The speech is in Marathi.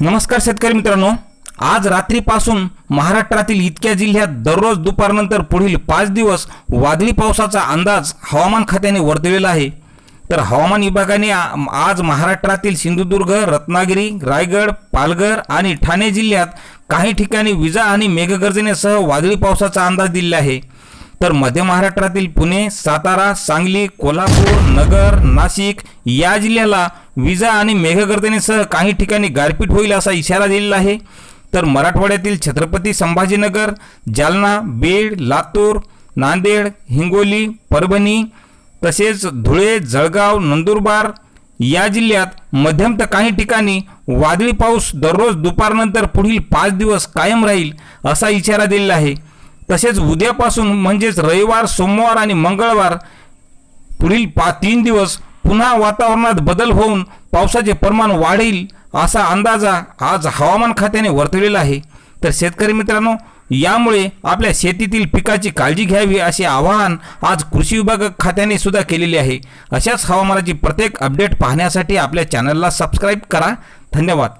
नमस्कार शेतकरी मित्रांनो. आज रात्रीपासून महाराष्ट्रातील इतक्या जिल्ह्यात दररोज दुपारनंतर पुढील पाच दिवस वादळी पावसाचा अंदाज हवामान खात्याने वर्तवलेला आहे. तर हवामान विभागाने आज महाराष्ट्रातील सिंधुदुर्ग रत्नागिरी रायगड पालघर आणि ठाणे जिल्ह्यात काही ठिकाणी विजा आणि मेघगर्जनेसह वादळी पावसाचा अंदाज दिलेला आहे. तर मध्य महाराष्ट्रातील पुणे सातारा सांगली कोल्हापूर नगर नाशिक या जिल्ह्याला विजा आणि मेघगर्जनेसह काही ठिकाणी गारपीट होईल असा इशारा दिलेला आहे. तर मराठवाड्यातील छत्रपती संभाजीनगर जालना बीड लातूर नांदेड हिंगोली परभणी तसेच धुळे जळगाव नंदुरबार या जिल्ह्यात मध्यम तर काही ठिकाणी वादळी पाऊस दररोज दुपारनंतर पुढील पाच दिवस कायम राहील असा इशारा दिलेला आहे. तसेच उद्यापासून म्हणजेच रविवार सोमवार आणि मंगळवार पुढील पा तीन दिवस पुन्हा वातावरणात बदल होऊन पावसाचे प्रमाण वाढेल असा अंदाजा आज हवामान खात्याने वर्तवलेला आहे. तर शेतकरी मित्रांनो यामुळे आपल्या शेतीतील पिकाची काळजी घ्यावी असे आवाहन आज कृषी विभाग खात्याने सुद्धा केलेले आहे. अशाच हवामानाची प्रत्येक अपडेट पाहण्यासाठी आपल्या चॅनलला सबस्क्राईब करा. धन्यवाद.